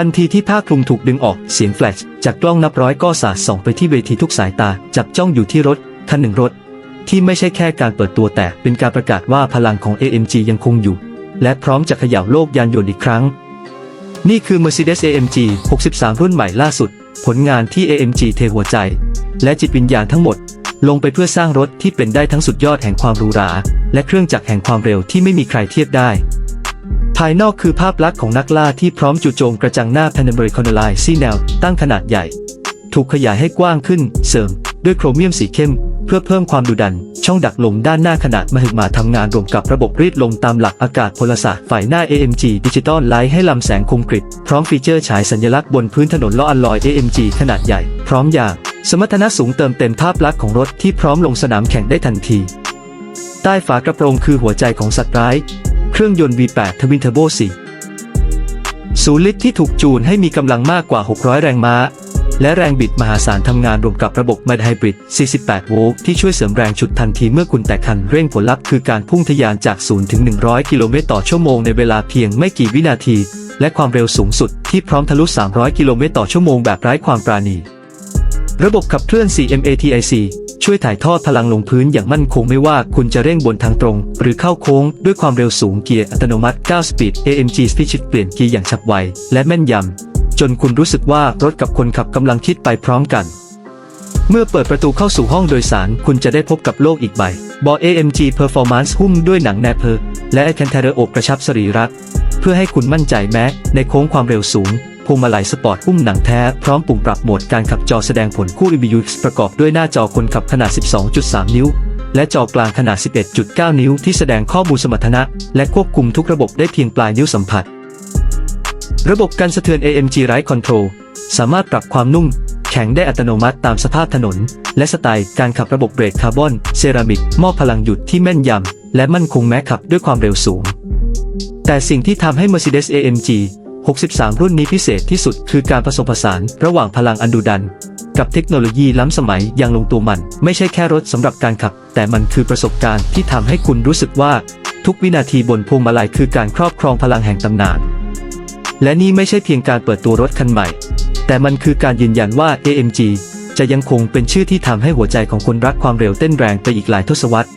ทันทีที่ผ้าคลุมถูกดึงออกเสียงแฟลชจากกล้องนับร้อยก็สาดส่องไปที่เวทีทุกสายตา จับจ้องอยู่ที่รถคันหนึ่งรถ ที่ไม่ใช่แค่การเปิดตัวแต่เป็นการประกาศว่าพลังของ AMG ยังคงอยู่ และพร้อมจะเขย่าโลกยานยนต์อีกครั้ง นี่คือ Mercedes AMG 63 รุ่นใหม่ล่าสุด ผลงานที่ AMG เทหัวใจ และจิตวิญญาณทั้งหมด ลงไปเพื่อสร้างรถที่เป็นได้ทั้งสุดยอดแห่งความหรูหรา และเครื่องจักรแห่งความเร็วที่ไม่มีใครเทียบได้ ภายนอกคือภาพลักษณ์ของนักล่าที่พร้อมจู่โจมกระจังหน้า Panameric c o n a l i ซีแนว ตั้งขนาดใหญ่ ถูกขยายให้กว้างขึ้น เสริม ด้วยโครเมียมสีเข้ม เพื่อเพิ่มความดุดัน ช่องดักลมด้านหน้าขนาดมหึมาทำงานรวมกับระบบรีดลมตามหลักอากาศพลศาสตร์ฝ่ายหน้า AMG ดิจิตอลไลท์ให้ลำแสงคมกริบพร้อมฟีเจอร์ฉายสัญลักษณ์บนพื้นถนนล้ออัลลอย AMG ขนาดใหญ่ พร้อมยางสมรรถนะสูงเติมเต็มภาพลักษณ์ของรถที่พร้อมลงสนามแข่งได้ทันที ใต้ฝากระโปรงคือหัวใจของสัตว์ร้าย เครื่องยนต์ V8 ทวินเทอร์โบ4ศูนย์ลิตรที่ถูกจูนให้มีกำลังมากกว่า 600 แรงม้า และแรงบิดมหาศาลทำงานรวมกับระบบไมดไฮบริด 48 โวลต์ที่ช่วยเสริมแรงฉุดทันทีเมื่อคุณแตะคันเร่งผลลัพธ์คือการพุ่งทะยานจาก 0 ถึง 100 กิโลเมตรต่อชั่วโมงในเวลาเพียงไม่กี่วินาที และความเร็วสูงสุดที่พร้อมทะลุ 300 กิโลเมตรต่อชั่วโมงแบบไร้ความปราณี ระบบขับเคลื่อน CMATIC ช่วยถ่ายทอดพลังลงพื้นอย่างมั่นคงไม่ว่าคุณจะเร่งบนทางตรง หรือเข้าโค้งด้วยความเร็วสูงเกียร์อัตโนมัติ 9 สปีด AMG Speed Shift เปลี่ยนเกียร์อย่างฉับไว และแม่นยำ จนคุณรู้สึกว่ารถกับคนขับกำลังคิดไปพร้อมกัน เมื่อเปิดประตูเข้าสู่ห้องโดยสาร คุณจะได้พบกับโลกอีกใบบาะ AMG Performance หุ้มด้วยหนังแนเพอและแคนเทเรโอกระชับสรีระเพื่อให้คุณมั่นใจแม้ในโค้งความเร็วสูง พวงมาลัยสปอร์ตหุ้มหนังแท้ พร้อมปุ่มปรับโหมดการขับจอแสดงผลคู่ EBU ประกอบด้วยหน้าจอคนขับขนาด 12.3 นิ้ว และจอกลางขนาด 11.9 นิ้วที่แสดงข้อมูลสมรรถนะ และควบคุมทุกระบบได้เพียงปลายนิ้วสัมผัส ระบบการสะเทือน AMG Ride Control สามารถปรับความนุ่ม แข็งได้อัตโนมัติตามสภาพถนน และสไตล์การขับระบบเบรกคาร์บอนเซรามิกมอบพลังหยุดที่แม่นยำและมั่นคงแม้ขับด้วยความเร็วสูง แต่สิ่งที่ทำให้ Mercedes AMG 63 รุ่นนี้พิเศษที่สุดคือการผสมผสานระหว่างพลังอันดุดัน กับเทคโนโลยีล้ำสมัยอย่างลงตัวมัน ไม่ใช่แค่รถสำหรับการขับ แต่มันคือประสบการณ์ที่ทำให้คุณรู้สึกว่า ทุกวินาทีบนพวงมาลัยคือการครอบครองพลังแห่งตำนาน และนี่ไม่ใช่เพียงการเปิดตัวรถคันใหม่ แต่มันคือการยืนยันว่า AMG จะยังคงเป็นชื่อที่ทำให้หัวใจของคนรักความเร็วเต้นแรงไปอีกหลายทศวรรษ